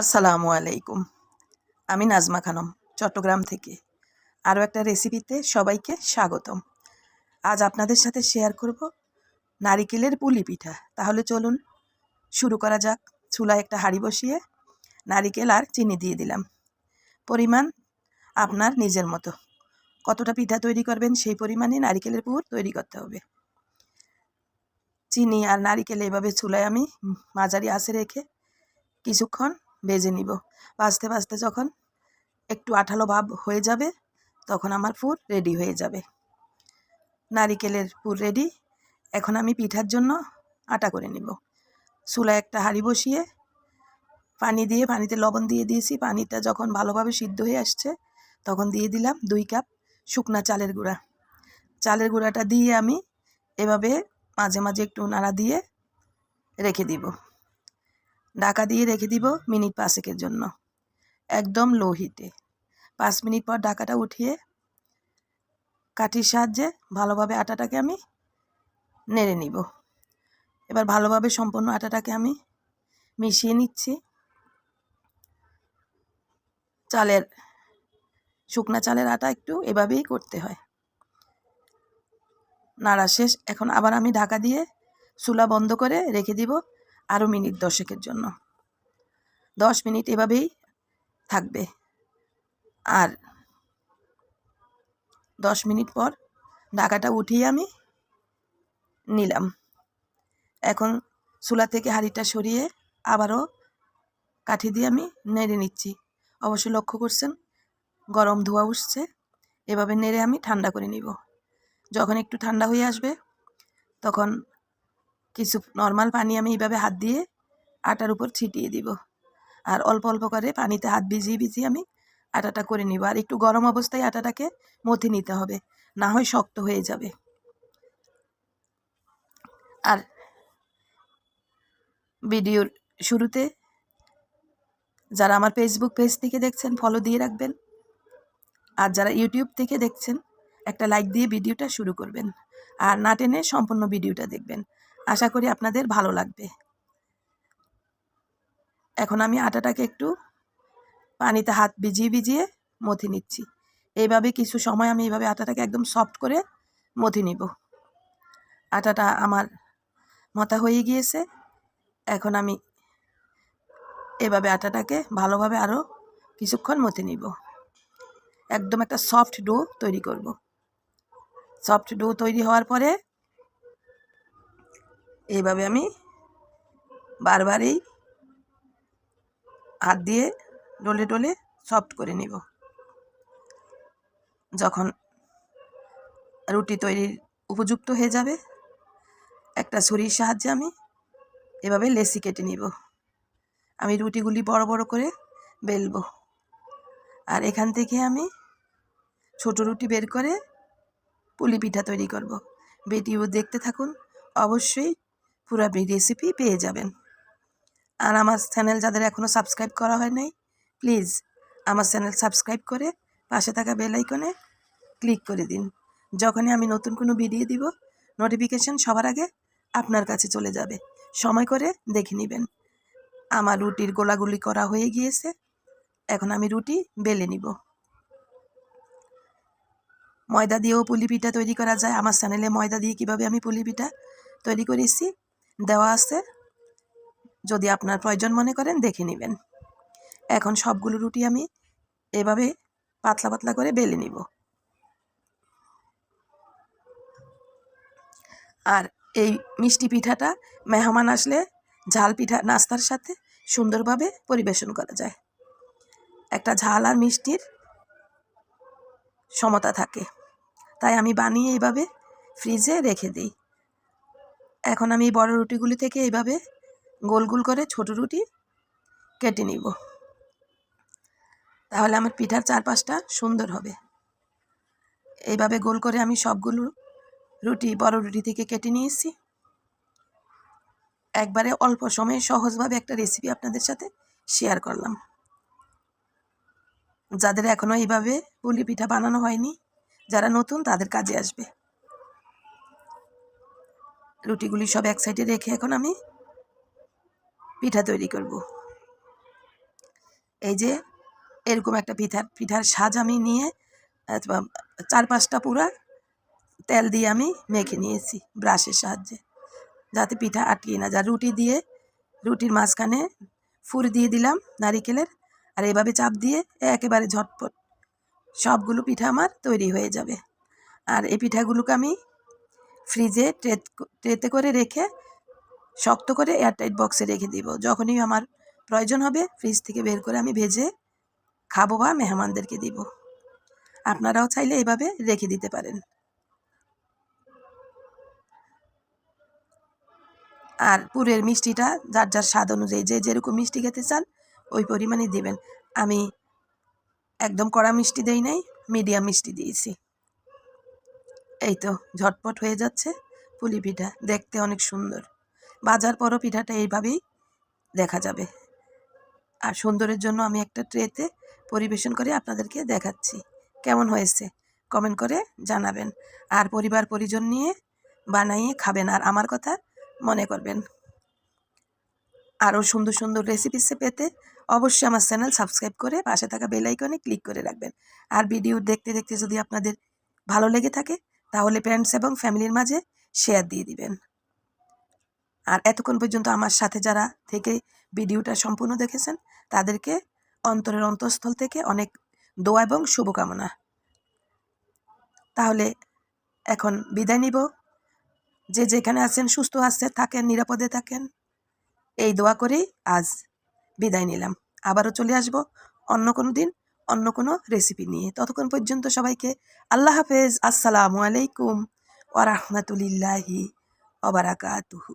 আসসালামু আলাইকুম। আমি নাজমা খানম, চট্টগ্রাম থেকে। আরও একটা রেসিপিতে সবাইকে স্বাগতম। আজ আপনাদের সাথে শেয়ার করব নারিকেলের পুলি পিঠা। তাহলে চলুন শুরু করা যাক। চুলায় একটা হাঁড়ি বসিয়ে নারিকেল আর চিনি দিয়ে দিলাম। পরিমাণ আপনার নিজের মতো। কতটা পিঠা তৈরি করবেন সেই পরিমাণে নারিকেলের পুর তৈরি করতে হবে। চিনি আর নারিকেল এভাবে চুলায় আমি মাঝারি আঁচে রেখে কিছুক্ষণ ভেজে নিব। ভাজতে ভাজতে যখন একটু আঠালো ভাব হয়ে যাবে, তখন আমার পুর রেডি হয়ে যাবে। নারিকেলের পুর রেডি এখন আমি পিঠার জন্য আটা করে নিব। চুলায় একটা হাঁড়ি বসিয়ে পানি দিয়ে, পানিতে লবণ দিয়ে দিয়েছি। পানিটা যখন ভালোভাবে সিদ্ধ হয়ে আসছে, তখন দিয়ে দিলাম দুই কাপ শুকনা চালের গুঁড়া। চালের গুঁড়াটা দিয়ে আমি এভাবে মাঝে মাঝে একটু নাড়া দিয়ে রেখে দিব। ঢাকা দিয়ে রেখে দিব মিনিট পাঁচেকের জন্য। একদম লো হিটে পাঁচ মিনিট পর ঢাকাটা উঠিয়ে কাঠির সাহায্যে ভালোভাবে আটাটাকে আমি নেড়ে নিব। এবার ভালোভাবে সম্পূর্ণ আটাটাকে আমি মিশিয়ে নিচ্ছি। চালের, শুকনা চালের আটা একটু এভাবেই করতে হয়। নাড়া শেষ। এখন আবার আমি ঢাকা দিয়ে চুলা বন্ধ করে রেখে দিব আরও মিনিট দশেকের জন্য। দশ মিনিট এভাবেই থাকবে। আর দশ মিনিট পর ঢাকাটা উঠিয়ে আমি নিলাম। এখন চুলা থেকে হাঁড়িটা সরিয়ে আবারও কাঠি দিয়ে আমি নেড়ে নিচ্ছি। অবশ্যই লক্ষ্য করছেন, গরম ধোয়া উঠছে। এভাবে নেড়ে আমি ঠান্ডা করে নিব। যখন একটু ঠান্ডা হয়ে আসবে, তখন কিছু নর্মাল পানি আমি এইভাবে হাত দিয়ে আটার উপর ছিটিয়ে দিব। আর অল্প অল্প করে পানিতে হাত ভিজিয়ে ভিজিয়ে আমি আটাটা করে নিব। আর একটু গরম অবস্থায় আটাটাকে মথে নিতে হবে, না হয় শক্ত হয়ে যাবে। আর ভিডিওর শুরুতে যারা আমার ফেসবুক পেজ থেকে দেখছেন ফলো দিয়ে রাখবেন। আর যারা ইউটিউব থেকে দেখছেন, একটা লাইক দিয়ে ভিডিওটা শুরু করবেন। আর না টেনে সম্পূর্ণ ভিডিওটা দেখবেন। আশা করি আপনাদের ভালো লাগবে। এখন আমি আটাটাকে একটু পানিতে হাত ভিজিয়ে ভিজিয়ে মথি নিচ্ছি। এইভাবে কিছু সময় আমি এইভাবে আটাটাকে একদম সফট করে মথি নিব। আটাটা আমার মতা হয়ে গিয়েছে। এখন আমি এভাবে আটাটাকে ভালোভাবে আরও কিছুক্ষণ মথে নিব। একদম একটা সফট ডো তৈরি করব। সফট ডো তৈরি হওয়ার পরে এইভাবে আমি বারবারই হাত দিয়ে ডলে ডলে সফট করে নিব। যখন রুটি তৈরির উপযুক্ত হয়ে যাবে, একটা ছুরির সাহায্যে আমি এভাবে লেসি কেটে নিব। আমি রুটিগুলি বড় বড় করে বেলবো। আর এখান থেকে আমি ছোট রুটি বের করে পুলি পিঠা তৈরি করব। ভিডিও দেখতে থাকুন। অবশ্যই পুরো রেসিপি পেয়ে যাবেন। আর আমার চ্যানেল যাদের এখনও সাবস্ক্রাইব করা হয় নাই প্লিজ আমার চ্যানেল সাবস্ক্রাইব করে পাশে থাকা বেল আইকনে ক্লিক করে দিন। যখনই আমি নতুন কোনো ভিডিও দিব নোটিফিকেশান সবার আগে আপনার কাছে চলে যাবে। সময় করে দেখে নেবেন। আমার রুটির গোলাগুলি করা হয়ে গিয়েছে। এখন আমি রুটি বেলে নিব। ময়দা দিয়েও পুলি পিঠা তৈরি করা যায়। আমার চ্যানেলে ময়দা দিয়ে কীভাবে আমি পুলি পিঠা তৈরি করেছি দেওয়া আছে। যদি আপনার প্রয়োজন মনে করেন, দেখে নেবেন। এখন সবগুলো রুটি আমি এভাবে পাতলা পাতলা করে বেলে নিব। আর এই মিষ্টি পিঠাটা মেহমান আসলে ঝাল পিঠা নাস্তার সাথে সুন্দরভাবে পরিবেশন করা যায়। একটা ঝাল আর মিষ্টির সমতা থাকে। তাই আমি বানিয়ে এইভাবে ফ্রিজে রেখে দিই। এখন আমি বড় রুটিগুলি থেকে এইভাবে গোল গোল করে ছোট রুটি কেটে নিব। তাহলে আমার পিঠার চারপাশটা সুন্দর হবে। এইভাবে গোল করে আমি সবগুলো রুটি, বড় রুটি থেকে কেটে নিয়েছি। একবারে অল্প সময়ে সহজভাবে একটা রেসিপি আপনাদের সাথে শেয়ার করলাম। যাদের এখনও এইভাবে পুলি পিঠা বানানো হয়নি, যারা নতুন তাদের কাজে আসবে। রুটিগুলি সব এক সাইডে রেখে এখন আমি পিঠা তৈরি করব। এই যে এরকম একটা পিঠার পিঠার সাজ আমি নিয়ে চার পাঁচটা পুরা তেল দিয়ে আমি মেখে নিয়েছি ব্রাশের সাহায্যে, যাতে পিঠা আটকিয়ে না যায়। রুটি দিয়ে, রুটির মাঝখানে ফুর দিয়ে দিলাম নারিকেলের, আর এভাবে চাপ দিয়ে একেবারে ঝটপট সবগুলো পিঠা আমার তৈরি হয়ে যাবে। আর এই পিঠাগুলোকে আমি ফ্রিজে ট্রে ট্রেতে করে রেখে শক্ত করে এয়ারটাইট বক্সে রেখে দিব। যখনই আমার প্রয়োজন হবে ফ্রিজ থেকে বের করে আমি ভেজে খাব বা মেহমানদেরকে দিব। আপনারাও চাইলে এভাবে রেখে দিতে পারেন। আর পুরের মিষ্টিটা, যার যার স্বাদ অনুযায়ী যে যেরকম মিষ্টি খেতে চান, ওই পরিমাণে দিবেন। আমি একদম কড়া মিষ্টি দেই নাই, মিডিয়াম মিষ্টি দিয়েছি। এই তো, ঝটপট হয়ে যাচ্ছে পুলি পিঠা, দেখতে অনেক সুন্দর। বাজার পরও পিঠাটা এইভাবেই দেখা যাবে। আর সুন্দরের জন্য আমি একটা ট্রেতে পরিবেশন করে আপনাদেরকে দেখাচ্ছি। কেমন হয়েছে? কমেন্ট করে জানাবেন। আর পরিবার পরিজন নিয়ে বানাইয়ে খাবেন আর আমার কথা মনে করবেন। আরও সুন্দর সুন্দর রেসিপিসে পেতে অবশ্যই আমার চ্যানেল সাবস্ক্রাইব করে পাশে থাকা বেল আইকনে ক্লিক করে রাখবেন। আর ভিডিও দেখতে দেখতে যদি আপনাদের ভালো লেগে থাকে তাহলে ফ্রেন্ডস এবং ফ্যামিলির মাঝে শেয়ার দিয়ে দিবেন। আর এতক্ষণ পর্যন্ত আমার সাথে যারা থেকে ভিডিওটা সম্পূর্ণ দেখেছেন, তাদেরকে অন্তরের অন্তঃস্থল থেকে অনেক দোয়া এবং শুভকামনা। তাহলে এখন বিদায় নিব। যে যেখানে আছেন, সুস্থ আছে থাকেন, নিরাপদে থাকেন, এই দোয়া করেই আজ বিদায় নিলাম। আবারও চলে আসব অন্য কোনো দিন অন্য কোনো রেসিপি নিয়ে। ততক্ষণ পর্যন্ত সবাইকে আল্লাহ হাফেজ। আসসালামু আলাইকুম ওরহমতুলিল্লাহি ওবারাকাতুহু